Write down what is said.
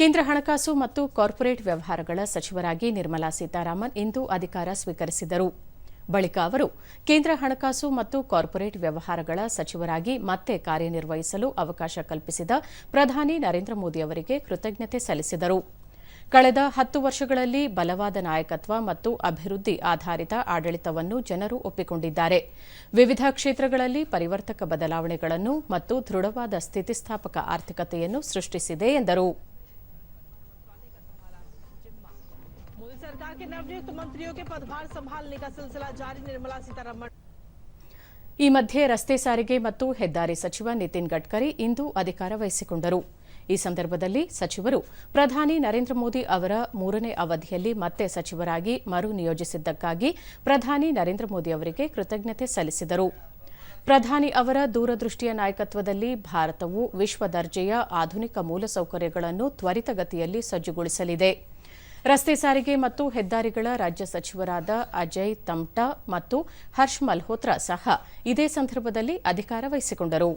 ಕೇಂದ್ರ ಹಣಕಾಸು ಮತ್ತು ಕಾರ್ಪೊರೇಟ್ ವ್ಯವಹಾರಗಳ ಸಚಿವರಾಗಿ ನಿರ್ಮಲಾ ಸೀತಾರಾಮನ್ ಇಂದು ಅಧಿಕಾರ ಸ್ವೀಕರಿಸಿದರು. ಬಳಿಕ ಅವರು ಕೇಂದ್ರ ಹಣಕಾಸು ಮತ್ತು ಕಾರ್ಪೊರೇಟ್ ವ್ಯವಹಾರಗಳ ಸಚಿವರಾಗಿ ಮತ್ತೆ ಕಾರ್ಯನಿರ್ವಹಿಸಲು ಅವಕಾಶ ಕಲ್ಪಿಸಿದ ಪ್ರಧಾನಿ ನರೇಂದ್ರ ಮೋದಿ ಅವರಿಗೆ ಕೃತಜ್ಞತೆ ಸಲ್ಲಿಸಿದರು. ಕಳೆದ ಹತ್ತು ವರ್ಷಗಳಲ್ಲಿ ಬಲವಾದ ನಾಯಕತ್ವ ಮತ್ತು ಅಭಿವೃದ್ಧಿ ಆಧಾರಿತ ಆಡಳಿತವನ್ನು ಜನರು ಒಪ್ಪಿಕೊಂಡಿದ್ದಾರೆ. ವಿವಿಧ ಕ್ಷೇತ್ರಗಳಲ್ಲಿ ಪರಿವರ್ತಕ ಬದಲಾವಣೆಗಳನ್ನು ಮತ್ತು ದೃಢವಾದ ಸ್ಥಿತಿಸ್ಥಾಪಕ ಆರ್ಥಿಕತೆಯನ್ನು ಸೃಷ್ಟಿಸಿದೆ ಎಂದರು. सरकार के नवनियुक्त मंत्रियों के पदभार संभालने का सिलसिला जारी निर्मला सीतारमण ಈ ಮಧ್ಯೆ ರಸ್ತೆ ಸಾರಿಗೆ ಮತ್ತು ಹೆದ್ದಾರಿ ಸಚಿವ ನಿತಿನ್ ಗಡ್ಕರಿ ಇಂದು ಅಧಿಕಾರ ವಹಿಸಿಕೊಂಡರು ಈ ಸಂದರ್ಭದಲ್ಲಿ ಸಚಿವರು ಪ್ರಧಾನಿ ನರೇಂದ್ರ ಮೋದಿ ಅವರ ಮೂರನೇ ಅವಧಿಯಲ್ಲಿ ಮತ್ತೆ ಸಚಿವರಾಗಿ ಮರು ನಿಯೋಜಿಸಿದ್ದಕ್ಕಾಗಿ ಪ್ರಧಾನಿ ನರೇಂದ್ರ ಮೋದಿ ಅವರಿಗೆ ಕೃತಜ್ಞತೆ ಸಲ್ಲಿಸಿದರು ಪ್ರಧಾನಿ ಅವರ ದೂರದೃಷ್ಟಿಯ ನಾಯಕತ್ವದಲ್ಲಿ ಭಾರತವು ವಿಶ್ವ ದರ್ಜೆಯ ಆಧುನಿಕ ಮೂಲಸೌಕರ್ಯಗಳನ್ನು ತ್ವರಿತಗತಿಯಲ್ಲಿ ಸಜ್ಜುಗೊಳಿಸಲಿದೆ ರಸ್ತೆ ಸಾರಿಗೆ ಮತ್ತು ಹೆದ್ದಾರಿಗಳ ರಾಜ್ಯ ಸಚಿವರಾದ ಅಜಯ್ ತಮ್ಟಾ ಮತ್ತು ಹರ್ಷ್ ಮಲ್ಹೋತ್ರಾ ಸಹ ಇದೇ ಸಂದರ್ಭದಲ್ಲಿ ಅಧಿಕಾರ ವಹಿಸಿಕೊಂಡರು.